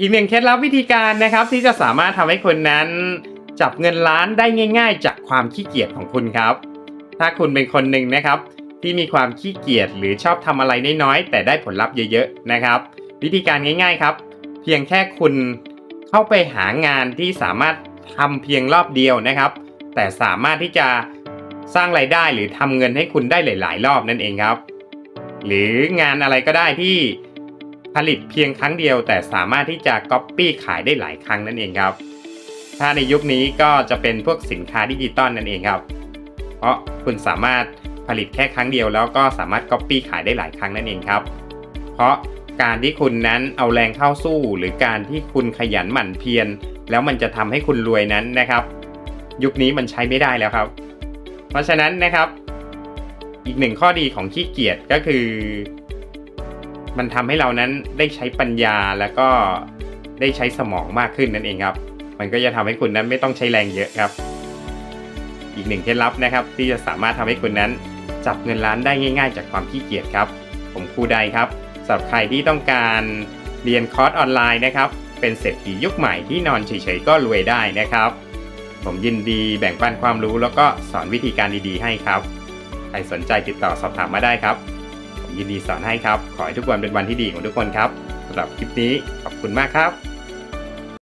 อีกหนึ่งเคล็ดลับวิธีการนะครับที่จะสามารถทำให้คุณนั้นจับเงินล้านได้ง่าย ๆ จากความขี้เกียจของคุณครับ ถ้าคุณเป็นคนหนึ่งนะครับ ที่มีความขี้เกียจหรือชอบทำอะไรน้อยๆแต่ได้ผลลัพธ์เยอะๆนะครับ วิธีการง่าย ๆครับ เพียงแค่คุณเข้าไปหางานที่สามารถทำเพียงรอบเดียวนะครับ แต่สามารถที่จะสร้างไรายได้หรือทำเงินให้คุณได้หลาย ๆ รอบนั่นเองครับ หรืองานอะไรก็ได้ที่ ลิตเพียงครั้งเดียว แต่สามารถที่จะก๊อปปี้ขายได้หลายครั้งนั่นเองครับ ถ้าในยุคนี้ก็จะเป็นพวกสินค้าดิจิตอลนั่นเองครับ เพราะคุณสามารถผลิตแค่ครั้งเดียวแล้วก็สามารถก๊อปปี้ขายได้หลายครั้งนั่นเองครับ เพราะการที่คุณนั้นเอาแรงเข้าสู้ หรือการที่คุณขยันหมั่นเพียรแล้วมันจะทำให้คุณรวยนั้นนะครับ ยุคนี้มันใช้ไม่ได้แล้วครับ เพราะฉะนั้นนะครับ อีกหนึ่งข้อดีของขี้เกียจก็คือ มันทำให้เรานั้นได้ใช้ปัญญาแล้วก็ได้ใช้สมองมากขึ้นนั่นเองครับ มันก็จะทำให้คุณนั้นไม่ต้องใช้แรงเยอะครับ อีกหนึ่งเคล็ดลับนะครับ ที่จะสามารถทำให้คุณนั้น จับเงินล้านได้ง่าย ๆ จากความขี้เกียจครับ ผมครูใดครับสำหรับใครที่ต้องการเรียนคอร์สออนไลน์นะครับ เป็นเศรษฐียุคใหม่ที่นอนเฉยๆก็รวยได้นะครับ ผมยินดีแบ่งปันความรู้แล้วก็สอนวิธีการดีๆให้ครับ ใครสนใจติดต่อสอบถามมาได้ครับ ยินดีสอนให้ครับ ขอให้ทุกวันเป็นวันที่ดีของทุกคนครับสำหรับคลิปนี้ขอบคุณมากครับ